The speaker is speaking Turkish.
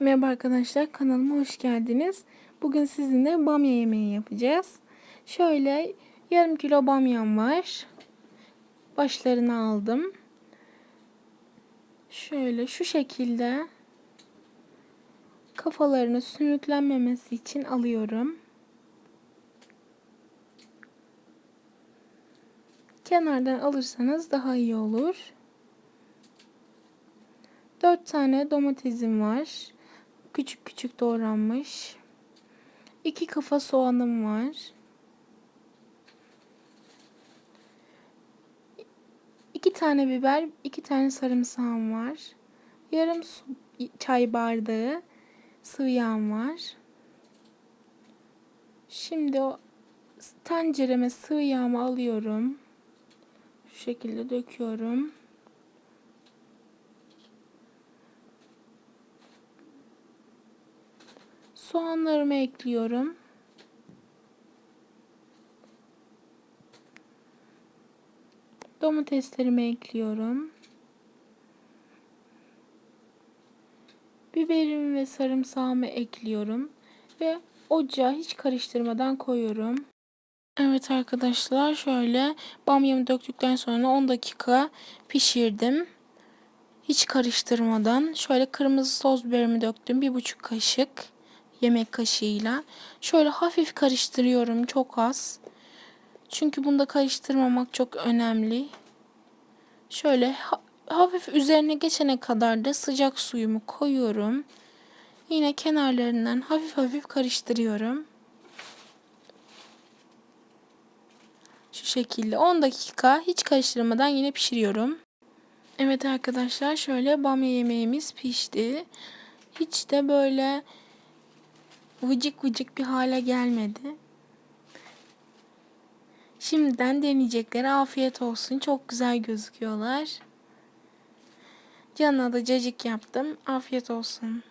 Merhaba arkadaşlar kanalıma hoş geldiniz. Bugün sizinle bamya yemeği yapacağız. Şöyle yarım kilo bamyam var. Başlarını aldım. Şöyle şu şekilde kafalarını sümüklenmemesi için alıyorum. Kenardan alırsanız daha iyi olur. 4 tane domatesim var. Küçük küçük doğranmış. 2 kafa soğanım var. 2 tane biber, 2 tane sarımsağım var. Yarım su, çay bardağı sıvı yağım var. Şimdi o tencereme sıvı yağımı alıyorum. Şu şekilde döküyorum. Soğanlarımı ekliyorum. Domateslerimi ekliyorum. Biberimi ve sarımsağımı ekliyorum ve ocağa hiç karıştırmadan koyuyorum. Evet arkadaşlar şöyle bamyamı döktükten sonra 10 dakika pişirdim. Hiç karıştırmadan şöyle kırmızı toz biberimi döktüm. bir buçuk kaşık yemek kaşığıyla. Şöyle hafif karıştırıyorum çok az. Çünkü bunda karıştırmamak çok önemli. Şöyle ha hafif üzerine geçene kadar da sıcak suyumu koyuyorum. Yine kenarlarından hafif hafif karıştırıyorum. Şu şekilde 10 dakika hiç karıştırmadan yine pişiriyorum. Evet arkadaşlar şöyle bamya yemeğimiz pişti. Hiç de böyle vıcık vıcık bir hale gelmedi. Şimdiden deneyeceklere afiyet olsun. Çok güzel gözüküyorlar. Yanına da cacık yaptım. Afiyet olsun.